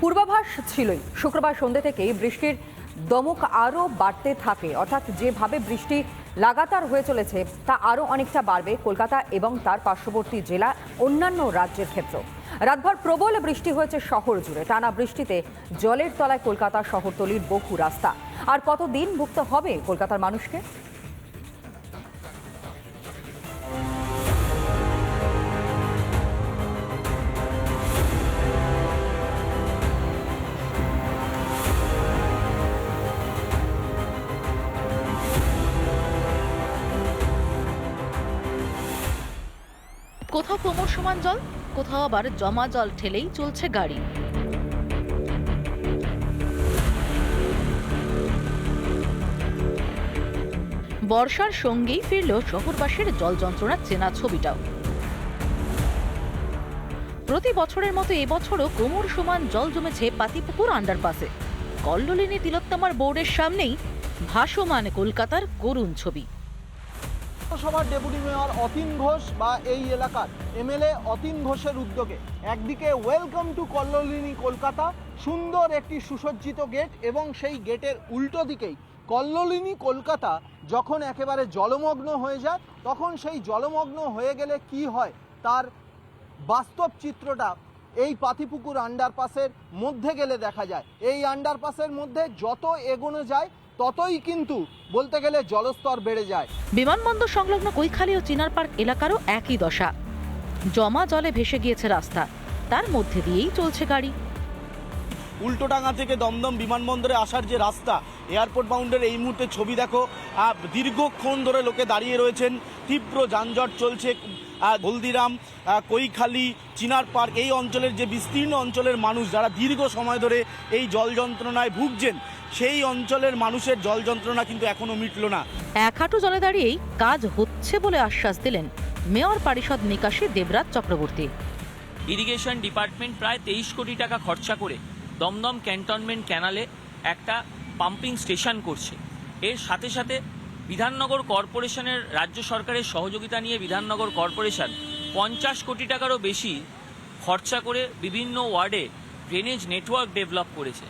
পূর্বাভাস ছিলই। শুক্রবার সন্ধ্যে থেকেই বৃষ্টির দমক আরও বাড়তে থাকে। অর্থাৎ যেভাবে বৃষ্টি লাগাতার হয়ে চলেছে, তা আরও অনেকটা বাড়বে কলকাতা এবং তার পার্শ্ববর্তী জেলা অন্যান্য রাজ্যের ক্ষেত্রেও। রাতভর প্রবল বৃষ্টি হয়েছে শহর জুড়ে। টানা বৃষ্টিতে জলের তলায় কলকাতা শহরতলির বহু রাস্তা। আর কতদিন ভুগতে হবে কলকাতার মানুষকে? কোথাও কোমর সমান জল, কোথাও আবার জমা জল ঠেলেই চলছে গাড়ি। বর্ষার সঙ্গেই ফিরল শহরবাসীর জল যন্ত্রণার চেনা ছবিটাও। প্রতি বছরের মতো এবছরও কোমর সমান জল জমেছে পাতিপুকুর আন্ডারপাসে কল্লোলিনী তিলোত্তমার বোর্ডের সামনেই ভাসমান কলকাতার করুণ ছবি। পৌরসভার ডেপুটি মেয়র অতীন ঘোষ বা এই এলাকার এমএলএ অতীন ঘোষের উদ্যোগে একদিকে ওয়েলকাম টু কল্লোলিনী কলকাতা, সুন্দর একটি সুসজ্জিত গেট এবং সেই গেটের উল্টো দিকেই কল্লোলিনী কলকাতা যখন একেবারে জলমগ্ন হয়ে যায়, তখন সেই জলমগ্ন হয়ে গেলে কি হয় তার বাস্তব চিত্রটা এই পাতিপুকুর আন্ডারপাসের মধ্যে গেলে দেখা যায়। এই আন্ডারপাসের মধ্যে যত এগোনো যায় ততই কিন্তু বলতে গেলে জলস্তর বেড়ে যায়। বিমানবন্দর সংলগ্ন কৈখালী ও চিনার পার্ক এলাকারও একই দশা। জমা জলে ভেসে গিয়েছে রাস্তা। তার মধ্যে দিয়েই চলছে গাড়ি। উল্টোডাঙ্গা থেকে দমদম বিমানবন্দরে আসার যে রাস্তা এয়ারপোর্ট বাউন্ডের এই মুহূর্তে ছবি দেখো দীর্ঘক্ষণ ধরে লোকে দাঁড়িয়ে রয়েছেন। তীব্র যানজট চলছে হলদিরাম কৈখালি চিনার পার্ক এই অঞ্চলের যে বিস্তীর্ণ অঞ্চলের মানুষ যারা দীর্ঘ সময় ধরে এই জল যন্ত্রণায় ভুগছেন সেই অঞ্চলের মানুষের জল যন্ত্রণা কিন্তু এখনও মিটল না। এক হাঁটু জলে দাঁড়িয়েই কাজ হচ্ছে বলে আশ্বাস দিলেন মেয়র পরিষদ নিকাশী দেবরাজ চক্রবর্তী। ইরিগেশন ডিপার্টমেন্ট প্রায় তেইশ কোটি টাকা খরচা করে দমদম ক্যান্টনমেন্ট ক্যানালে একটা পাম্পিং স্টেশন করছে। এর সাথে সাথে বিধাননগর কর্পোরেশনের রাজ্য সরকারের সহযোগিতা নিয়ে বিধাননগর কর্পোরেশন পঞ্চাশ কোটি টাকারও বেশি খরচা করে বিভিন্ন ওয়ার্ডে ড্রেনেজ নেটওয়ার্ক ডেভেলপ করেছে।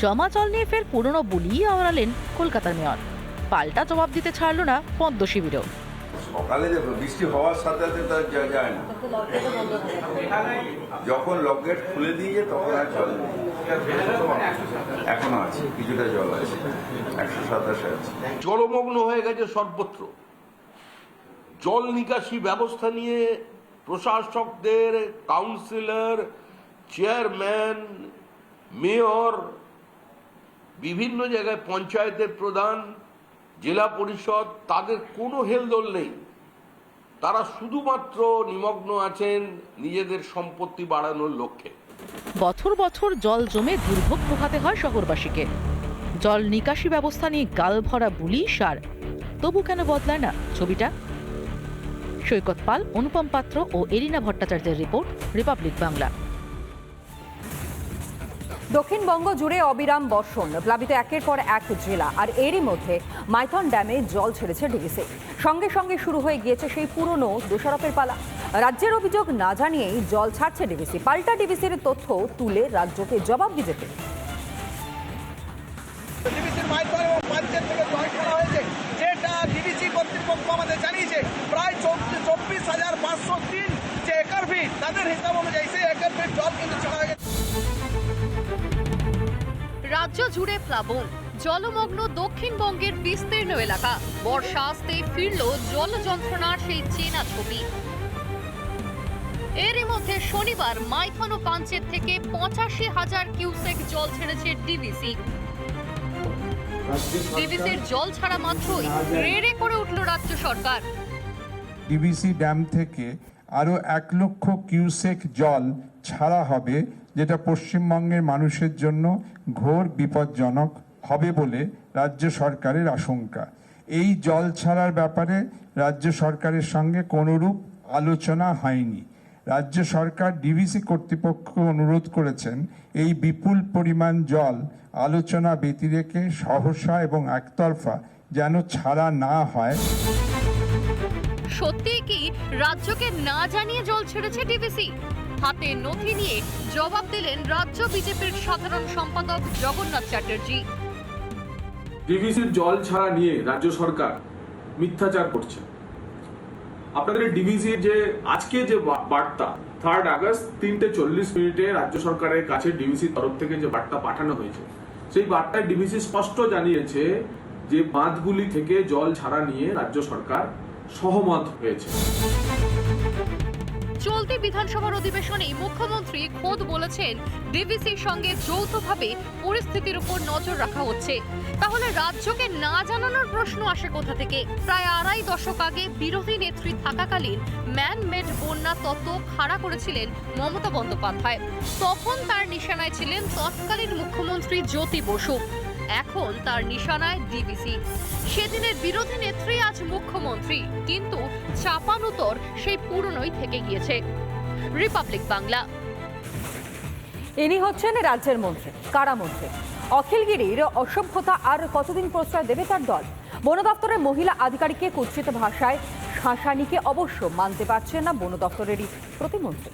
জমা জল নিয়ে ফের পুরনো বলিই আওড়ালেন কলকাতার মেয়র। পাল্টা জবাব দিতে ছাড়ল না পদ্ম শিবিরও সকালে দেখো, বৃষ্টি হওয়ার সাথে সাথে তার যায় না। যখন লকগেট খুলে দিয়ে তখন আর জল এখনও আছে, কিছুটা জল আছে। একশো সাতাশে আছে। জলমগ্ন হয়ে গেছে সর্বত্র। জল নিকাশি ব্যবস্থা নিয়ে প্রশাসকদের কাউন্সিলর, চেয়ারম্যান, মেয়র, বিভিন্ন জায়গায় পঞ্চায়েতের প্রধান, জেলা পরিষদ, তাদের কোনো হেলদোল নেই। তারা শুধুমাত্র নিমগ্ন আছেন নিজেদের সম্পত্তি বাড়ানোর লক্ষ্যে। বছর বছর জল জমে দুর্ভোগ পোহাতে হয় শহরবাসীকে। জল নিকাশি ব্যবস্থা নিয়ে গাল ভরা বুলি সার তবু কেন বদলায় না ছবিটা? সৈকত পাল, অনুপম পাত্র ও এরিনা ভট্টাচার্যের রিপোর্ট, রিপাবলিক বাংলা। দক্ষিণবঙ্গ জুড়ে অবিরাম বর্ষণ, প্লাবিত একের পর এক জেলা, আর এরই মধ্যে মাইথন ড্যামে জল ছেড়েছে ডিভিসি। সঙ্গে সঙ্গে শুরু হয়ে গিয়েছে সেই পুরনো দোষারোপের পালা। রাজ্যের অভিযোগ না জানিয়েই জল ছাড়ছে ডিভিসি। পাল্টা ডিভিসির তথ্য তুলে রাজ্যকে জবাব বিজেপি ডিবিসির ডিবিসি প্রায় চব্বিশ হাজার পাঁচশো তিন যে একর ফিট। তাদের হিসাব অনুযায়ী সেই একর ফিট জল কিন্তু ছাড়া রাজ্য জুড়ে প্লাবন। জলমগ্ন দক্ষিণবঙ্গের বিস্তীর্ণ এলাকা। বর্ষা আসতে ফিরল জল যন্ত্রণার সেই চেনা ছবি। এরই মধ্যে শনিবার মাইথন ও পাঞ্চের থেকে পঁচাশি হাজার কিউসেক জল ছেড়েছে ডিভিসি ডিভিসির জল ছাড়া মাত্রই রেড়ে করে উঠল রাজ্য সরকার। ডিবিসি ড্যাম থেকে আরও এক লক্ষ কিউসেক জল ছাড়া হবে যেটা পশ্চিমবঙ্গের মানুষের জন্য ঘোর বিপজ্জনক হবে বলে রাজ্য সরকারের আশঙ্কা। এই জল ছাড়ার ব্যাপারে রাজ্য সরকারের সঙ্গে কোনোরূপ আলোচনা হয়নি। রাজ্য সরকার ডিভিসি কর্তৃপক্ষ অনুরোধ করেছেন, এই বিপুল পরিমাণ জল আলোচনা ব্যতিরেকে সহসা এবং একতরফা যেন ছাড়া না হয়। সত্যি কি রাজ্যকে না জানিয়ে জল ছেড়েছে ডিভিসি? হাতে নথি নিয়ে জবাব দিলেন রাজ্য বিজেপির সাধারণ সম্পাদক জগন্নাথ চ্যাটার্জি। ডিভিসির জল ছাড়া নিয়ে রাজ্য সরকার মিথ্যাচার করছে। আপনাদের ডিভিসির যে আজকে যে বার্তা থার্ড আগস্ট, তিনটে চল্লিশ মিনিটে রাজ্য সরকারের কাছে ডিভিসির তরফ থেকে যে বার্তা পাঠানো হয়েছে, সেই বার্তায় ডিভিসি স্পষ্ট জানিয়েছে যে বাঁধগুলি থেকে জল ছাড়া নিয়ে রাজ্য সরকার সহমত হয়েছে। চলতি বিধানসভার অধিবেশনেই মুখ্যমন্ত্রী খোদ বলেছেন ডিভিসির সঙ্গে যৌথভাবে পরিস্থিতির উপর নজর রাখা হচ্ছে। তাহলে রাজ্যকে না জানানোর প্রশ্ন আসে কোথা থেকে? প্রায় আড়াই দশক আগে বিরোধী নেত্রী থাকাকালীন ম্যান মেড বন্যা তত্ত্ব খাড়া করেছিলেন মমতা বন্দ্যোপাধ্যায়। তখন তার নিশানায় ছিলেন তৎকালীন মুখ্যমন্ত্রী জ্যোতি বসু। এখন তার নিশানায় ডিবিসি সেদিনের বিরোধী নেত্রী আজ মুখ্যমন্ত্রী, কিন্তু চাপানুতর সেই পুরনোই থেকে গিয়েছে। রিপাবলিক বাংলা। ইনি হচ্ছেন রাজ্যের মন্ত্রী কারামন্ত্রী অখিলগিরির অসভ্যতা আর কতদিন প্রশ্রয় দেবে তার দল? বন দপ্তরের মহিলা আধিকারিককে কুৎসিত ভাষায় শাসানিকে অবশ্য মানতে পারছে না বন দপ্তরেরই প্রতিমন্ত্রী।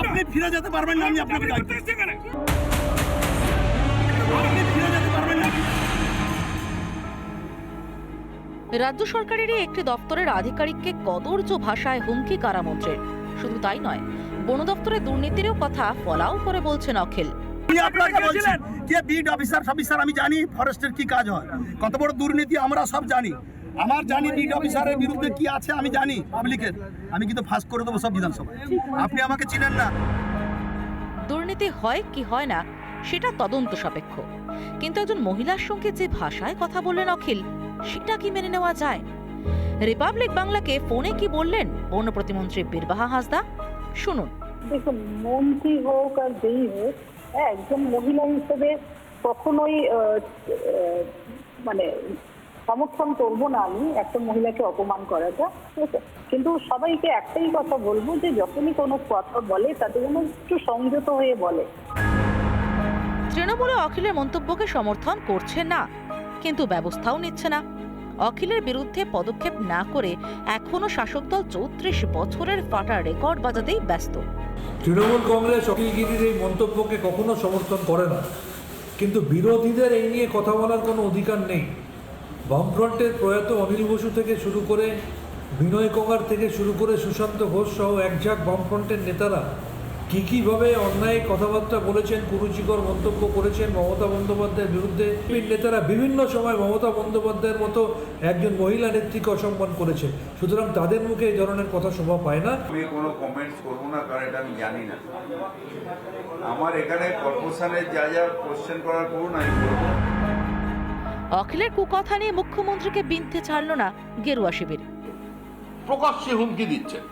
আপনি ফিরে যেতে পারবেন না আমি আপনাকে আপনি ফিরে যেতে পারবেন না। রাজ্য সরকারেরই একটি দপ্তরের আধিকারিককে কদর্য ভাষায় হুমকি কারামন্ত্রীর। শুধু তাই নয় বন দপ্তরের দুর্নীতিরও কথা ফলাও করে বলছেন অখিল। আমি আপনাকে যে বিড অফিসার অফিসার আমি জানি ফরেস্টের কি কাজ হয়। কত বড় দুর্নীতি আমরা সব জানি। আমার জানি বিড অফিসারের বিরুদ্ধে কি আছে আমি জানি পাবলিকের। আমি কিন্তু ফাঁস করে দেবো সব বিধানসভায়। আপনি আমাকে চিনেন না। দুর্নীতি হয় কি হয় না সেটা তদন্ত সাপেক্ষ। কিন্তু একজন মহিলার সঙ্গে যে ভাষায় কথা বললেন অখিল সেটা কি মেনে নেওয়া যায়? রিপাবলিক বাংলাকে ফোনে কি বললেন বন প্রতিমন্ত্রী বীরবাহা হাসদা? শুনুন। দেখুন মন্ত্রী হোক আর যেই হোক হ্যাঁ, একজন মহিলা হিসেবে কখনোই মানে সমর্থন করব না আমি একটা মহিলাকে অপমান করাটা ঠিক আছে? কিন্তু সবাইকে একটাই কথা বলব যে যখনই কোনো কথা বলে তাতে যেন একটু সংযত হয়ে বলে। তৃণমূলে অখিলের মন্তব্যকে সমর্থন করছে না কিন্তু ব্যবস্থাও নিচ্ছে না। অখিলের বিরুদ্ধে পদক্ষেপ না করে এখনও শাসক দল চৌত্রিশ বছরের ফাটা রেকর্ড বাজাতেই ব্যস্ত। তৃণমূল কংগ্রেস অখিলগিরির এই মন্তব্যকে কখনো সমর্থন করে না। কিন্তু বিরোধীদের এই নিয়ে কথা বলার কোনো অধিকার নেই। বামফ্রন্টের প্রয়াত অনিল বসু থেকে শুরু করে বিনয় কগার থেকে শুরু করে সুশান্ত ঘোষ সহ একঝাক বামফ্রন্টের নেতারা কী কীভাবে অন্যায় কথাবার্তা বলেছেন কুরুচিকর মন্তব্য করেছেন মমতা বন্দ্যোপাধ্যায়ের বিরুদ্ধে? নেতারা বিভিন্ন সময় মমতা বন্দ্যোপাধ্যায়ের মতো একজন মহিলা নেত্রীকে অসম্মান করেছেন। সুতরাং তাদের মুখে এই ধরনের কথা শোভা পায় না। আমি কোনো কমেন্টস করব না কারণ এটা আমি জানি না। আমার এখানে কর্পোরেশনের যা যা কোশ্চেন করার করুন আমি করব। অখিলের কুকথা নিয়ে মুখ্যমন্ত্রীকে বিনতে ছাড়ল না গেরুয়া শিবির। প্রকাশ্যে হুমকি দিচ্ছেন।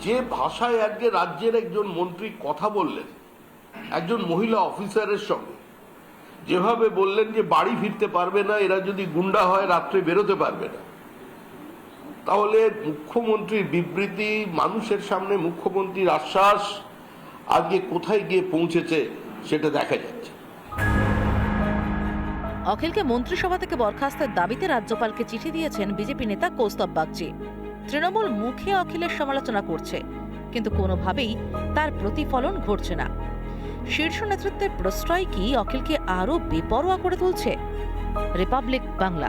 যে ভাষায় আজকে রাজ্যের একজন মন্ত্রী কথা বললেন, একজন মহিলা অফিসারের সঙ্গে, যেভাবে বললেন যে বাড়ি ফিরতে পারবে না, এরা যদি গুন্ডা হয়, রাত্রে বেরোতে পারবে না। তাহলে মুখ্যমন্ত্রীর বিবৃতি, মানুষের সামনে মুখ্যমন্ত্রীর আশ্বাস, আজকে কোথায় গিয়ে পৌঁছেছে, সেটা দেখা যাচ্ছে। অখিলকে মন্ত্রিসভা থেকে বরখাস্তের দাবিতে রাজ্যপালকে চিঠি দিয়েছেন বিজেপি নেতা কৌস্তব বাগচি। তৃণমূল মুখে অখিলের সমালোচনা করছে, কিন্তু কোনোভাবেই তার প্রতিফলন ঘটছে না। শীর্ষ নেতৃত্বের প্রশ্রয় কি অখিলকে আরও বেপরোয়া করে তুলছে? রিপাবলিক বাংলা